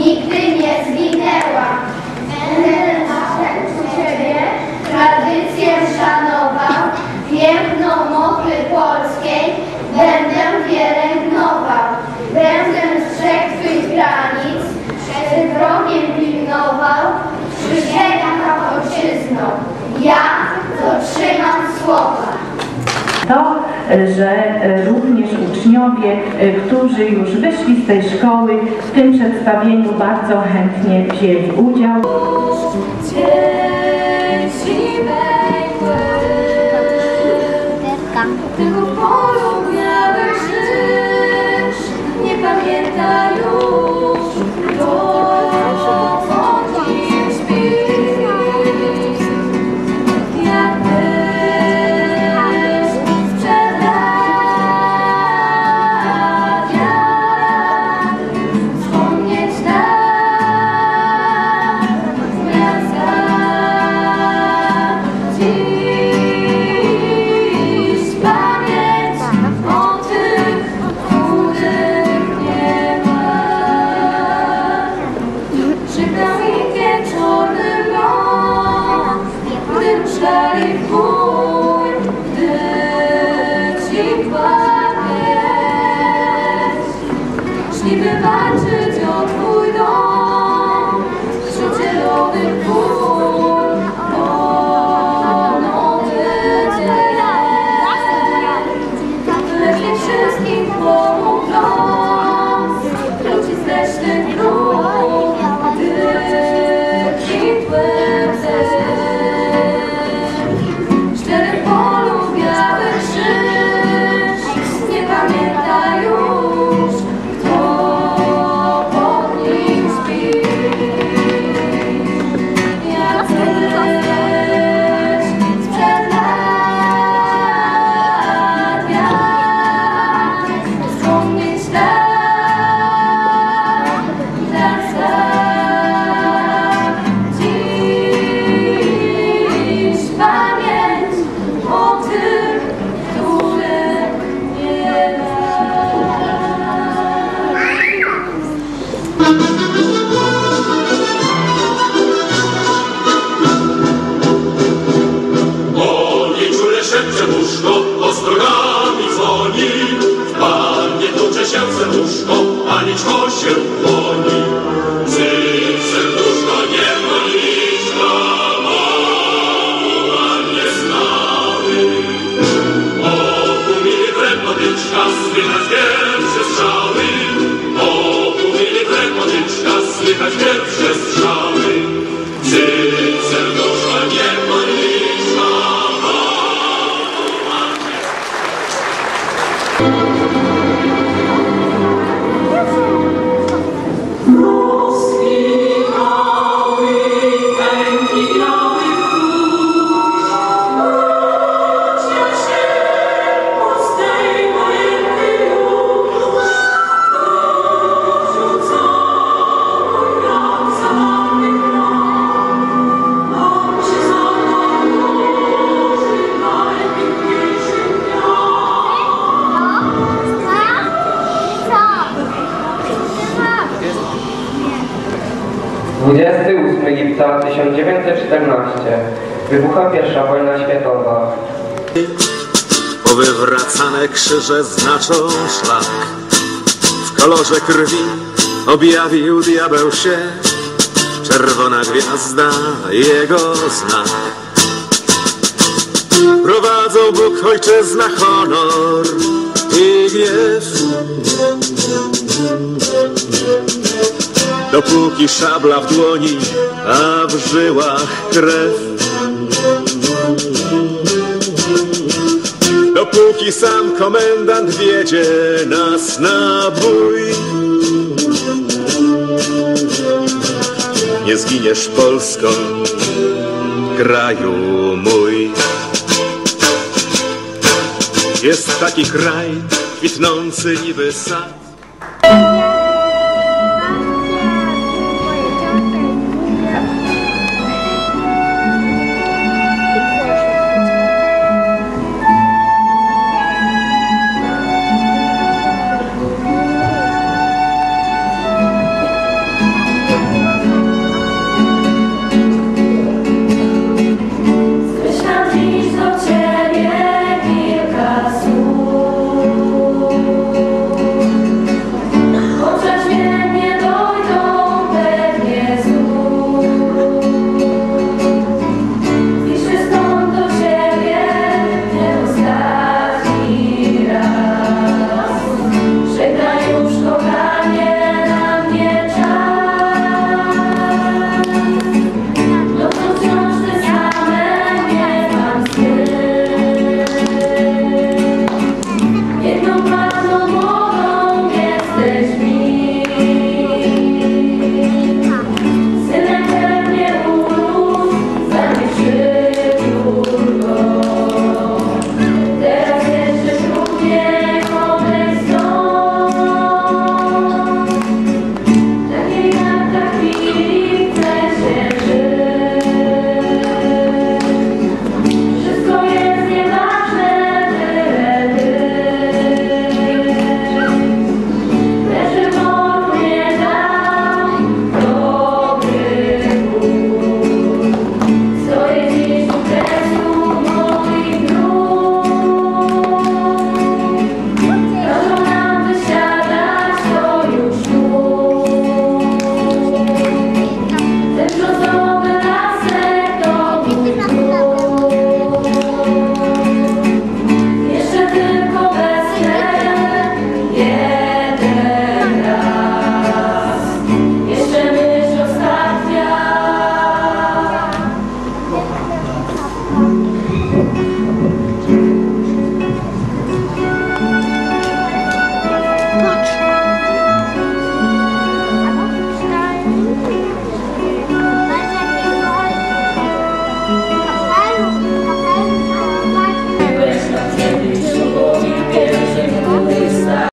nigdy nie zginęła. siebie tradycję szanował, piękno mowy polskiej będę pielęgnował. Będę strzegł Twych granic, przed wrogiem pilnował, przysięgam na ojczyzną. Ja dotrzymam słowa. Że e, również uczniowie, e, którzy już wyszli z tej szkoły, w tym przedstawieniu bardzo chętnie wzięli udział. Tylko nie 8 lipca 1914 wybucha pierwsza wojna światowa. Powywracane krzyże znaczą szlak. W kolorze krwi objawił diabeł się. Czerwona gwiazda jego znak. Prowadzą Bóg, ojczyzna, honor i gniew. Dopóki szabla w dłoni, a w żyłach krew. Dopóki sam komendant wiedzie nas na bój. Nie zginiesz Polsko, kraju mój. Jest taki kraj, kwitnący niby sad